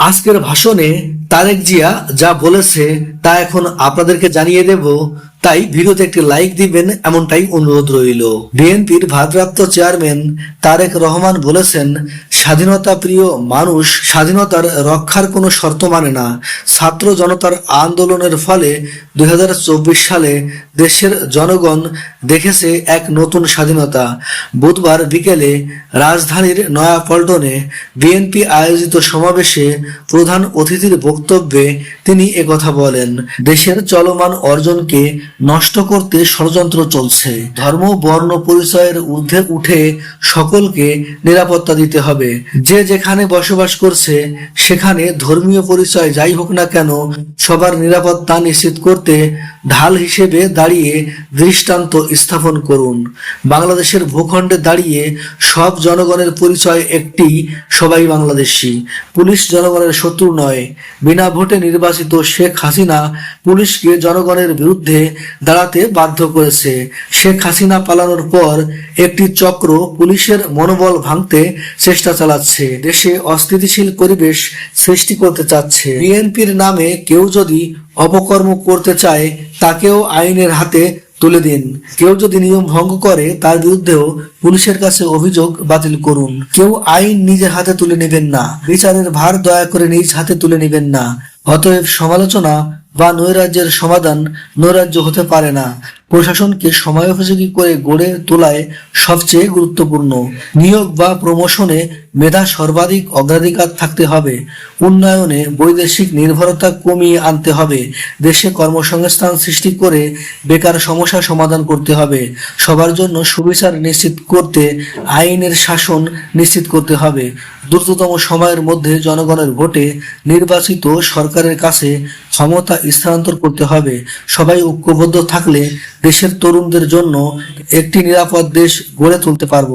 আজকের ভাষণে তারেক জিয়া যা বলেছে তা এখন আপনাদেরকে জানিয়ে দেব। তাই ভিডিওতে একটি লাইক দিবেন, এমনটাই অনুরোধ রইল। বিএনপির ভারপ্রাপ্ত চেয়ারম্যান তারেক রহমান বলেছেন স্বাধীনতা প্রিয় মানুষ স্বাধীনতার রক্ষার কোনো শর্ত মানে না। ছাত্র জনতার আন্দোলনের ফলে দুই হাজার চব্বিশ সালে দেশের জনগণ দেখেছে এক নতুন স্বাধীনতা। বুধবার বিকেলে রাজধানীর নয়াপল্টনে বিএনপি আয়োজিত সমাবেশে প্রধান অতিথির বক্তব্যে তিনি একথা বলেন, দেশের চলমান অর্জনকে নষ্ট করতে ষড়যন্ত্র চলছে। ধর্ম, বর্ণ, পরিচয়ের ঊর্ধ্বে উঠে সকলকে নিরাপত্তা দিতে হবে। যে যেখানে বসবাস করছে, সেখানে ধর্মীয় পরিচয় যাই হোক না কেন, সবার নিরাপত্তা নিশ্চিত করতে ঢাল হিসেবে দাঁড়িয়ে দৃষ্টান্ত স্থাপন করুন। বাংলাদেশের ভূখণ্ডে দাঁড়িয়ে সব জনগণের পরিচয় একটি, সবাই বাংলাদেশি। পুলিশ জনগণের শত্রু নয়। বিনা ভোটে নির্বাচিত শেখ হাসিনা পুলিশকে জনগণের বিরুদ্ধে দাঁড়াতে বাধ্য করেছে। শেখ হাসিনা পালানোর পর একটি চক্র পুলিশের মনোবল ভাঙতে চেষ্টা চালাচ্ছে। দেশে অস্থিতিশীল পরিবেশ সৃষ্টি করতে চাচ্ছে। বিএনপির নামে কেউ যদি অপকর্ম করতে চায় তাকেও আইনের হাতে তুলে দিন। কেউ যদি নিয়ম ভঙ্গ করে, তার বিরুদ্ধেও পুলিশের কাছে অভিযোগ বাতিল করুন। কেউ আইন নিজের হাতে তুলে নেবেন না। বিচারের ভার দয়া করে নিজ হাতে তুলে নেবেন না। অতএব সমালোচনা বা নৈরাজ্যের সমাধান নৈরাজ্য হতে পারে না। প্রশাসনকে সময়োপযোগী করে গড়ে তোলায় সবচেয়ে গুরুত্বপূর্ণ। নিয়োগ বা প্রমোশনে মেধা সর্বাধিক অগ্রাধিকার থাকতে হবে। উন্নয়নে বৈদেশিক নির্ভরতা কমিয়ে আনতে হবে। দেশে কর্মসংস্থান সৃষ্টি করে বেকার সমস্যা সমাধান করতে হবে। সবার জন্য সুবিচার নিশ্চিত করতে আইনের শাসন নিশ্চিত করতে হবে। দ্রুততম সময়ের মধ্যে জনগণের ভোটে নির্বাচিত সরকারের কাছে ক্ষমতা স্থানান্তর করতে হবে। সবাই ঐক্যবদ্ধ থাকলে দেশের তরুণদের জন্য একটি নিরাপদ দেশ গড়ে তুলতে পারব।